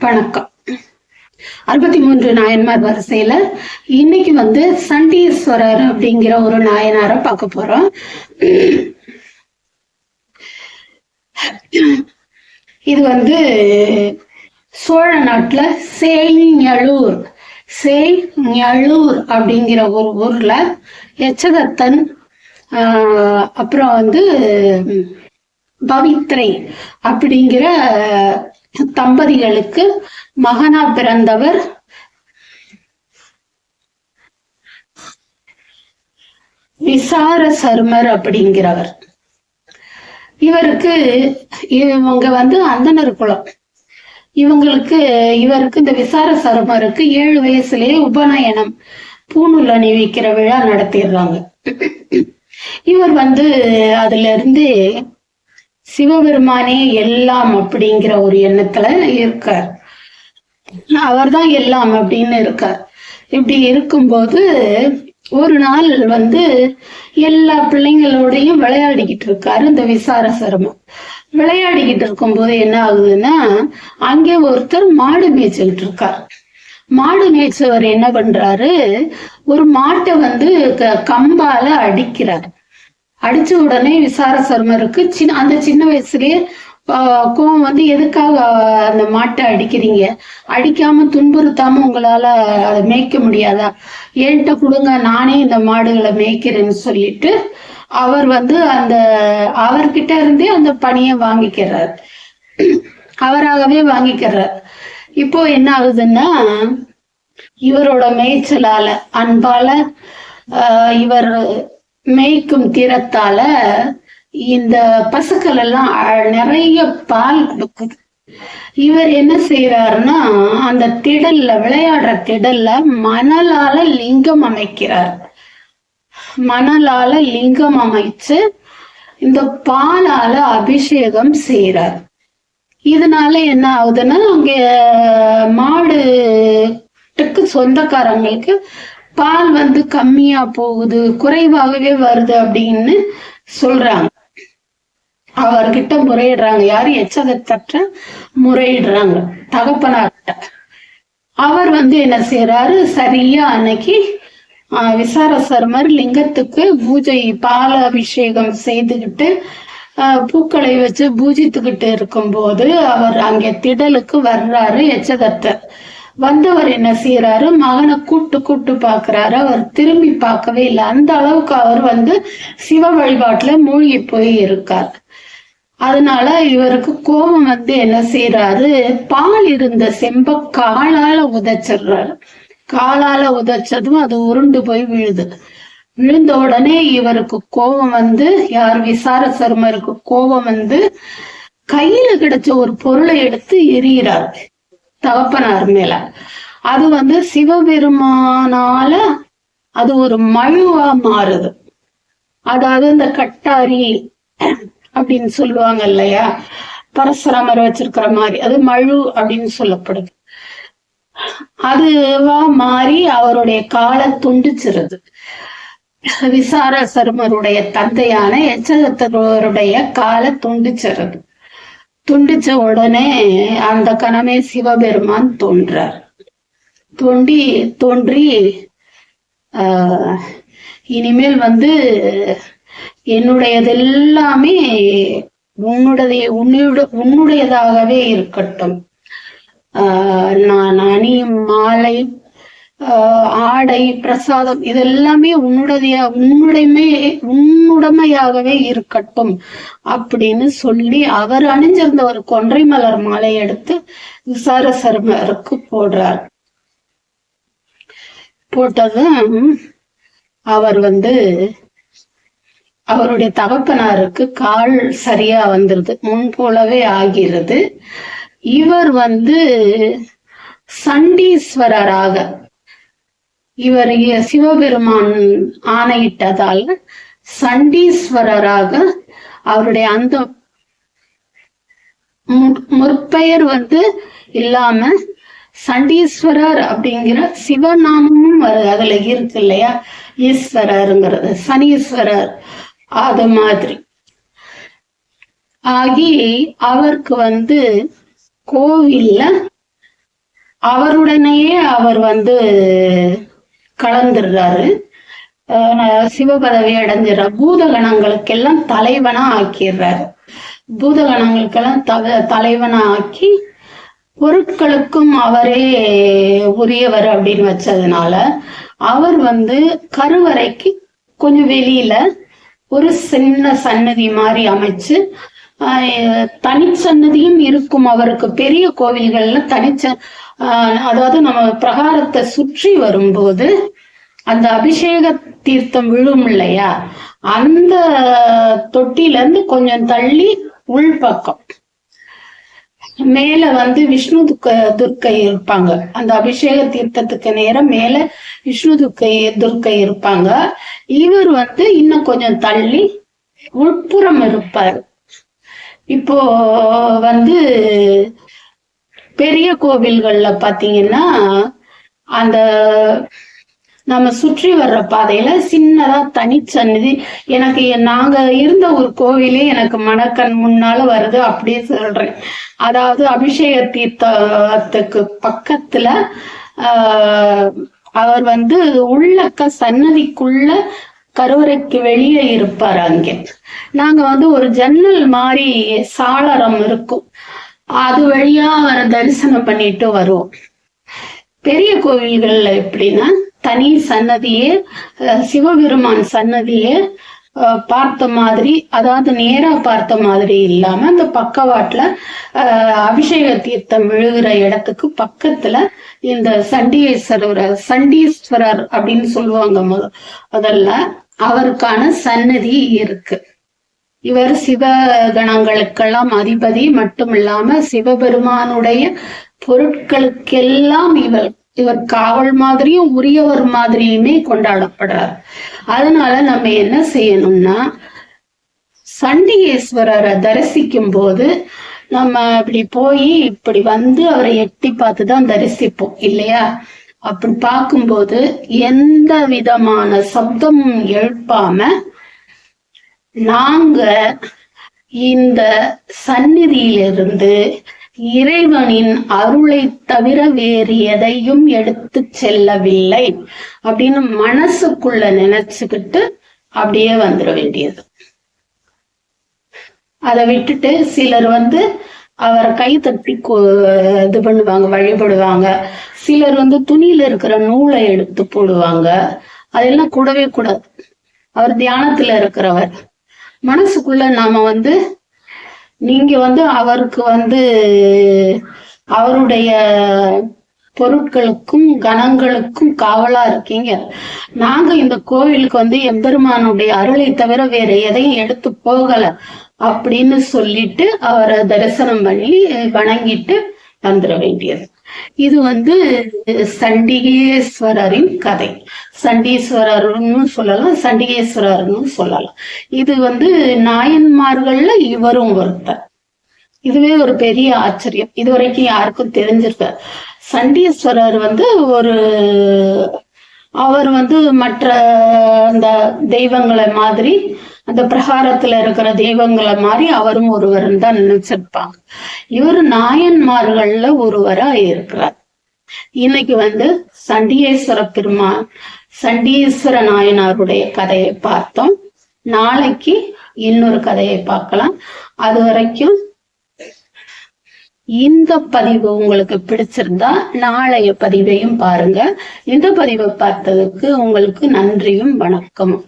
வணக்கம். அறுபத்தி மூன்று நாயன்மார் வரிசையில இன்னைக்கு வந்து சண்டீஸ்வரர் அப்படிங்கிற ஒரு நாயனாரை பார்க்க போறோம். இது வந்து சோழ நாட்டுல சேஞலூர் சேஞலூர் அப்படிங்கிற ஒரு ஊர்ல எச்சகத்தன் ஆஹ், அப்புறம் வந்து பவித்ரை அப்படிங்கிற தம்பதிகளுக்கு மகனா பிறந்தவர் விசார சர்மர் அப்படிங்கிறவர். இவருக்கு இவங்க வந்து அந்தனர் குலம். இவங்களுக்கு இவருக்கு இந்த விசார சர்மருக்கு ஏழு வயசுலயே உபநயனம் பூணூல் அணிவிக்கிற விழா நடத்திடுறாங்க. இவர் வந்து அதுல இருந்து சிவபெருமானே எல்லாம் அப்படிங்கிற ஒரு எண்ணத்துல இருக்கார். அவர்தான் எல்லாம் அப்படின்னு இருக்கார். இப்படி இருக்கும்போது ஒரு நாள் வந்து எல்லா பிள்ளைங்களோடையும் விளையாடிக்கிட்டு இருக்காரு இந்த விசார சருமம் விளையாடிக்கிட்டு இருக்கும்போது என்ன ஆகுதுன்னா அங்கே ஒருத்தர் மாடு மேய்ச்சிக்கிட்டு இருக்கார். மாடு மேய்ச்சவர் என்ன பண்றாரு? ஒரு மாட்டை வந்து க- கம்பால அடிக்கிறார். அடிச்ச உடனே விசார சர்மருக்கு சின்ன அந்த சின்ன வயசுலயே கோவம் வந்து எதுக்காக அந்த மாட்டை அடிக்கிறீங்க? அடிக்காம துன்புறுத்தாம உங்களால அதை மேய்க்க முடியாதா? என்கிட்ட கொடுங்க நானே இந்த மாடுகளை மேய்க்கிறேன்னு சொல்லிட்டு அவர் வந்து அந்த அவர்கிட்ட இருந்தே அந்த பணியை வாங்கிக்கிறார். அவராகவே வாங்கிக்கிறார். இப்போ என்ன ஆகுதுன்னா இவரோட மேய்ச்சலால அன்பால இவர் மேய்க்கும் தீரத்தால இந்த பசுக்கள் எல்லாம் நிறைய பால் கொடுக்குது. இவர் என்ன செய்யறாருன்னா அந்த திடல்ல விளையாடுற திடல்ல மணலால லிங்கம் அமைக்கிறார். மணலால லிங்கம் அமைச்சு இந்த பாலால அபிஷேகம் செய்யறார் இதனால என்ன ஆகுதுன்னா அங்க மாடுக்கு சொந்தக்காரங்களுக்கு பால் வந்து கம்மியா போகுது குறைவாகவே வருது அப்படின்னு சொல்றாங்க. அவர்கிட்ட முறையிடுறாங்க. யாரு? எச்சகத்தற்ற முறையிடுறாங்க. தகப்பனார்கிட்ட. அவர் வந்து என்ன செய்யறாரு சரியா அன்னைக்கு ஆஹ், விசார சர்மர் லிங்கத்துக்கு பூஜை பால அபிஷேகம் செய்துகிட்டு ஆஹ், பூக்களை வச்சு பூஜித்துக்கிட்டு இருக்கும்போது அவர் அங்கே திடலுக்கு வர்றாரு எச்சகத்தர் வந்தவர் என்ன செய்யறாரு மகனை கூட்டு கூட்டு பாக்குறாரு அவர் திரும்பி பார்க்கவே இல்லை. அந்த அளவுக்கு அவர் வந்து சிவ வழிபாட்டுல மூழ்கி போய் இருக்கார். அதனால இவருக்கு கோபம் வந்து என்ன செய்யறாரு பால் இருந்த செம்ப காலால உதைச்சிடுறாரு. காலால உதைச்சதும் அது உருண்டு போய் விழுது. விழுந்த உடனே இவருக்கு கோபம் வந்து யார் விசார சர்மருக்கு கோபம் வந்து கையில கிடைச்ச ஒரு பொருளை எடுத்து எரியிறார் தகப்பனார் மேல அது வந்து சிவபெருமானால அது ஒரு மழுவா மாறுது. அதாவது இந்த கட்டாரி அப்படின்னு சொல்லுவாங்க இல்லையா? பரசுராமர் வச்சிருக்கிற மாதிரி. அது மழு அப்படின்னு சொல்லப்படுது. அதுவா மாறி அவருடைய காலை துண்டிச்சிருது. விசார சர்மருடைய தந்தையான எச்சகத்தருடைய காலை துண்டிச்சிருது. துண்டிச்ச உடனே அந்த கணமே சிவபெருமான் தோன்றார். தோண்டி தோன்றி ஆஹ், இனிமேல் வந்து என்னுடையதெல்லாமே உன்னுடைய உன்னுடைய உன்னுடையதாகவே இருக்கட்டும். ஆஹ், நான் அணியும் மாலை ஆடை பிரசாதம் இதெல்லாமே உன்னுடைய உன்னுடைமை உன்னுடைமையாகவே இருக்கட்டும் அப்படின்னு சொல்லி அவர் அணிஞ்சிருந்த ஒரு கொன்றை மலர் மாலை எடுத்து விசார சர்மருக்கு போடுறார் போட்டதும் அவர் வந்து அவருடைய தகப்பனாருக்கு கால் சரியா வந்துருது முன் போலவே ஆகிறது. இவர் வந்து சண்டீஸ்வரராக இவர் சிவபெருமான் ஆணையிட்டதால் சண்டீஸ்வரராக அவருடைய அந்த முற்பெயர் வந்து இல்லாம சண்டீஸ்வரர் அப்படிங்கிற சிவநாமமும் வருது அதுல இருக்கு இல்லையா? ஈஸ்வரருங்கிறது சனீஸ்வரர் அது மாதிரி. ஆகி அவருக்கு வந்து கோவில்ல அவருடனேயே அவர் வந்து கலந்துடுறாரு. அஹ் சிவபதவி அடைஞ்சிடறார் பூதகணங்களுக்கெல்லாம் தலைவனா ஆக்கிடுறாரு. பூதகணங்களுக்கெல்லாம் தவ தலைவனா ஆக்கி பொருட்களுக்கும் அவரே உரியவர் அப்படின்னு வச்சதுனால அவர் வந்து கருவறைக்கு கொஞ்சம் வெளியில ஒரு சின்ன சன்னதி மாதிரி அமைச்சு தனிச்சன்னதியும் இருக்கும் அவருக்கு. பெரிய கோவில்கள்ல தனிச்ச ஆஹ், அதாவது நம்ம பிரகாரத்தை சுற்றி வரும்போது அந்த அபிஷேக தீர்த்தம் விழும் இல்லையா? அந்த தொட்டில இருந்து கொஞ்சம் தள்ளி உள்பக்கம் மேல வந்து விஷ்ணு துக்க துர்க்கை இருப்பாங்க. அந்த அபிஷேக தீர்த்தத்துக்கு நேரம் மேல விஷ்ணு துர்க்கை துர்க்கை இருப்பாங்க. இவர் வந்து இன்னும் கொஞ்சம் தள்ளி உட்புறம் இருப்பார். இப்போ வந்து பெரிய கோவில்கள்ல பாத்தீங்கன்னா அந்த நம்ம சுற்றி வர்ற பாதையில சின்னதா தனிச்சன்னதி எனக்கு நாங்க இருந்த ஒரு கோவிலே எனக்கு மனக்கண் முன்னால வருது அப்படியே சொல்றேன். அதாவது அபிஷேக தீர்த்தத்துக்கு பக்கத்துல ஆஹ், அவர் வந்து உள்ளக்க சன்னதிக்குள்ள கருவறைக்கு வெளியே இருப்பார் அங்கே. நாங்க வந்து ஒரு ஜன்னல் மாதிரி சாளரம் இருக்கும். அது வழியா அவரை தரிசனம் பண்ணிட்டு வருவோம். பெரிய கோவில்கள்ல எப்படின்னா தனி சன்னதியே சிவபெருமான் சன்னதியே அஹ், பார்த்த மாதிரி அதாவது நேரா பார்த்த மாதிரி இல்லாம அந்த பக்கவாட்டுல அபிஷேக தீர்த்தம் விழுகிற இடத்துக்கு பக்கத்துல இந்த சண்டீஸ்வரர் சண்டீஸ்வரர் அப்படின்னு சொல்லுவாங்க முத- முதல்ல. அவருக்கான சன்னதி இருக்கு. இவர் சிவகணங்களுக்கெல்லாம் அதிபதி மட்டும் இல்லாம சிவபெருமானுடைய பொருட்களுக்கெல்லாம் இவர் இவர் காவல் மாதிரியும் உரியவர் மாதிரியுமே கொண்டாடப்படுறார். அதனால நம்ம என்ன செய்யணும்னா சண்டிகேஸ்வரரை தரிசிக்கும் போது நம்ம இப்படி போய் இப்படி வந்து அவரை எட்டி பார்த்து தான் தரிசிப்போம் இல்லையா? அப்படி பார்க்கும்போது எந்த விதமான சப்தமும் எழுப்பாம நாங்க இந்த சந்நிதியிலிருந்து இறைவனின் அருளை தவிர வேறு எதையும் எடுத்து செல்லவில்லை அப்படின்னு மனசுக்குள்ள நினைச்சுக்கிட்டு அப்படியே வந்துட வேண்டியது. அதை விட்டுட்டு சிலர் வந்து அவரை கை தட்டி இது பண்ணுவாங்க வழிபடுவாங்க. சிலர் வந்து துணியில இருக்கிற நூலை எடுத்து போடுவாங்க. அதெல்லாம் கூடவே கூடாது. அவர் தியானத்துல இருக்கிறவர். மனசுக்குள்ள நாம வந்து நீங்க வந்து அவருக்கு வந்து அவருடைய பொருட்களுக்கும் கணங்களுக்கும் காவலா இருக்கீங்க. நாங்க இந்த கோவிலுக்கு வந்து எம்பெருமானுடைய அருளை தவிர வேற எதையும் எடுத்து போகல. அப்படின்னு சொல்லிட்டு அவரை தரிசனம் பண்ணி வணங்கிட்டு வந்துட வேண்டியது. இது வந்து சண்டிகேஸ்வரரின் கதை. சண்டீஸ்வரர்னு சொல்லலாம் சண்டிகேஸ்வரர்னு சொல்லலாம். இது வந்து நாயன்மார்கள்ல இவரும் ஒருத்தர். இதுவே ஒரு பெரிய ஆச்சரியம். இது வரைக்கும் யாருக்கும் தெரிஞ்சிருக்க சண்டீஸ்வரர் வந்து ஒரு அவர் வந்து மற்ற அந்த தெய்வங்களை மாதிரி அந்த பிரகாரத்துல இருக்கிற தெய்வங்களை மாதிரி அவரும் ஒருவரும் தான் நினைச்சிருப்பாங்க. இவர் நாயன்மார்கள்ல ஒருவரா இருக்கிறார். இன்னைக்கு வந்து சண்டிகேஸ்வர பெருமான் சண்டீஸ்வர நாயனாருடைய கதையை பார்த்தோம். நாளைக்கு இன்னொரு கதையை பார்க்கலாம். அது வரைக்கும் இந்த பதிவு உங்களுக்கு பிடிச்சிருந்தா நாளைய பதிவையும் பாருங்க. இந்த பதிவை பார்த்ததுக்கு உங்களுக்கு நன்றியும் வணக்கமும்.